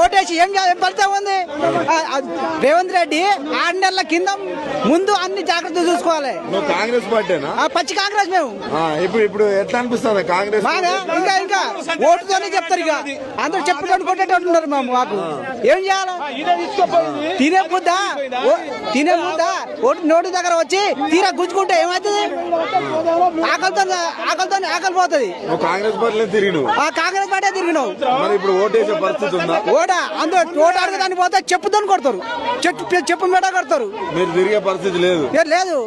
ఓటేసి ఏం ఫలితం ఉంది? రేవంత్ రెడ్డి ఆరు నెలల కింద ముందు అన్ని జాగ్రత్తలు చూసుకోవాలి. కాంగ్రెస్ పార్టీనా? పచ్చి కాంగ్రెస్ మేము. ఇప్పుడు ఇప్పుడు ఎట్లా అనిపిస్తుంది కాంగ్రెస్ ఇంకా ఇంకా ఓటుతోనే చెప్తారు ఇక. అందరూ చెప్పుకొని కొట్టేటట్టు ఉన్నారు మేము మాకు. ఏం చేయాలి? తినే ముద్ద తినే ముద్ద ఓటు నోటి దగ్గర వచ్చి తీరా గుంజుకుంటే ఏమవుతుంది? ఆకలితో ఆకలితో ఆకలి పోతుంది. కాంగ్రెస్ పార్టీలో తిరిగి నువ్వు ఆ కాంగ్రెస్ పార్టీ తిరిగినావు. మరి ఇప్పుడు ఓటేసే పరిస్థితి ఉందా? ఓట అందరూ ఓట అడగదాన్ని పోతే చెప్పుదని కొడతారు. చెట్టు చెప్పు మీద కొడతారు. మీరు తిరిగే పరిస్థితి లేదు. లేదు.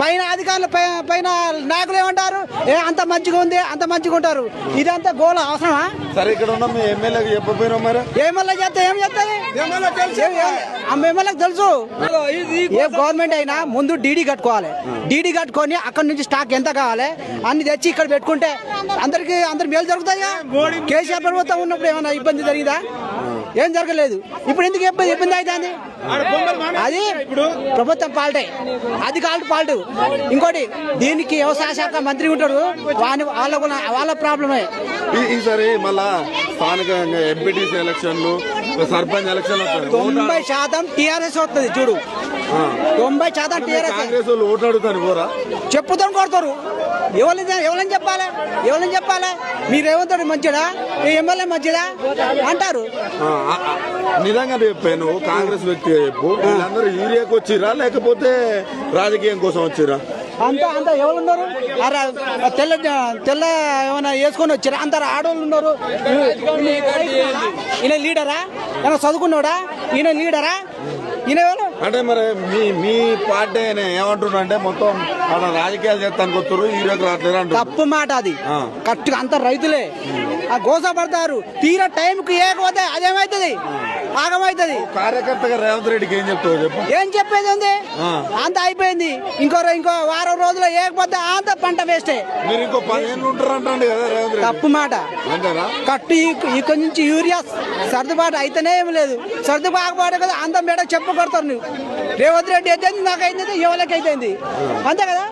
పైన అధికారులు పైన నాయకులు ఏమంటారు? ఏ అంత మంచిగా ఉంది అంత మంచిగా ఉంటారు. ఇదంతా గోల అవసరమా? సరే ఇక్కడ ఉన్న మీ ఎమ్మెల్యేకి చెప్పపోయినావు మరి. ఏమల్లా చేస్తే ఏం చేస్తుంది? ఎమ్మెల్యేకి తెలుసు. ఏ గవర్నమెంట్ అయినా ముందు డీడీ కట్టుకోవాలి. డీడీ కట్టుకొని అక్కడ నుంచి స్టాక్ ఎంత కావాలి? అన్ని తెచ్చి ఇక్కడ పెట్టుకుంటే అందరికి అందరు మేలు జరుగుతాయా? కేసీఆర్ ప్రభుత్వం ఉన్నప్పుడు ఏమైనా ఇబ్బంది జరిగిందా? ఏం జరగలేదు. ఇప్పుడు ఎందుకు ఇబ్బంది ఇబ్బంది అవుతుంది? అది ప్రభుత్వం పాల్టే. అది కాల్ట్ పాల్ట్. ఇంకోటి దీనికి వ్యవసాయ శాఖ మంత్రి ఉంటాడు వాళ్ళ కూడా వాళ్ళ ప్రాబ్లమే. ఈసారి మళ్ళా స్థానికంగా ఎంపీటీసీ ఎలక్షన్లు సర్పంచ్ ఎలక్షన్లు. తొంభై శాతం టీఆర్ఎస్ వస్తుంది చూడు. తొంభై శాతం టీఆర్ఎస్ కాంగ్రెస్ వాళ్ళు ఓటు అడుగుతాను పోరా? చెప్పుతో కొడతారు. ఎవరిని ఎవరిని చెప్పాలి? ఎవరిని చెప్పాలి? మీరు ఏమంటారు మంచిదా ఈ ఎమ్మెల్యే మంచిదా అంటారు. నిజంగా చెప్పాను కాంగ్రెస్ వ్యక్తిగా చెప్పు. వీళ్ళందరూ యూరియాకి వచ్చిరా లేకపోతే రాజకీయం కోసం వచ్చిరా? అంతా అంతా ఎవరు ఉన్నారు? తెల్ల తెల్ల ఏమైనా వేసుకొని వచ్చారా? అంత ఆడవాళ్ళు ఉన్నారు. ఈయన లీడరా? ఏమైనా చదువుకున్నాడా? ఈయన లీడరా? అంటే మరి మీ మీ పార్టీ ఆయన ఏమంటున్నా అంటే మొత్తం మన రాజకీయాలు చేస్తానికి వస్తారు యూరియాకి రావట్లేదు అంటారు తప్పు మాట అది. కరెక్ట్గా అంత రైతులే. ఆ గోస పడతారు. తీరా టైంకి ఏకపోతే అదేమవుతుంది ఆగమవుతుంది కార్యకర్తగా రేవంత్ రెడ్డికి ఏం చెప్తావు చెప్పు. ఏం చెప్పేది ఉంది. అంత అయిపోయింది. ఇంకో ఇంకో వారం రోజులు ఏకపోతే అంత పంట వేస్టే. మీరు ఇంకో పదిహేను ఉంటారు అంటండి కదా రేవంత్ రెడ్డి. తప్పు మాట. అంతేనా? కట్టు ఇక్కడ నుంచి యూరియా సర్దుబాటు అయితేనే ఏం లేదు. సర్దుబాటు కదా అంత మేడ చెప్పు. కొడతారు నువ్వు. రేవంత్ రెడ్డి అయితే నాకు అయింది ఎవరికి అయితే అంతే కదా?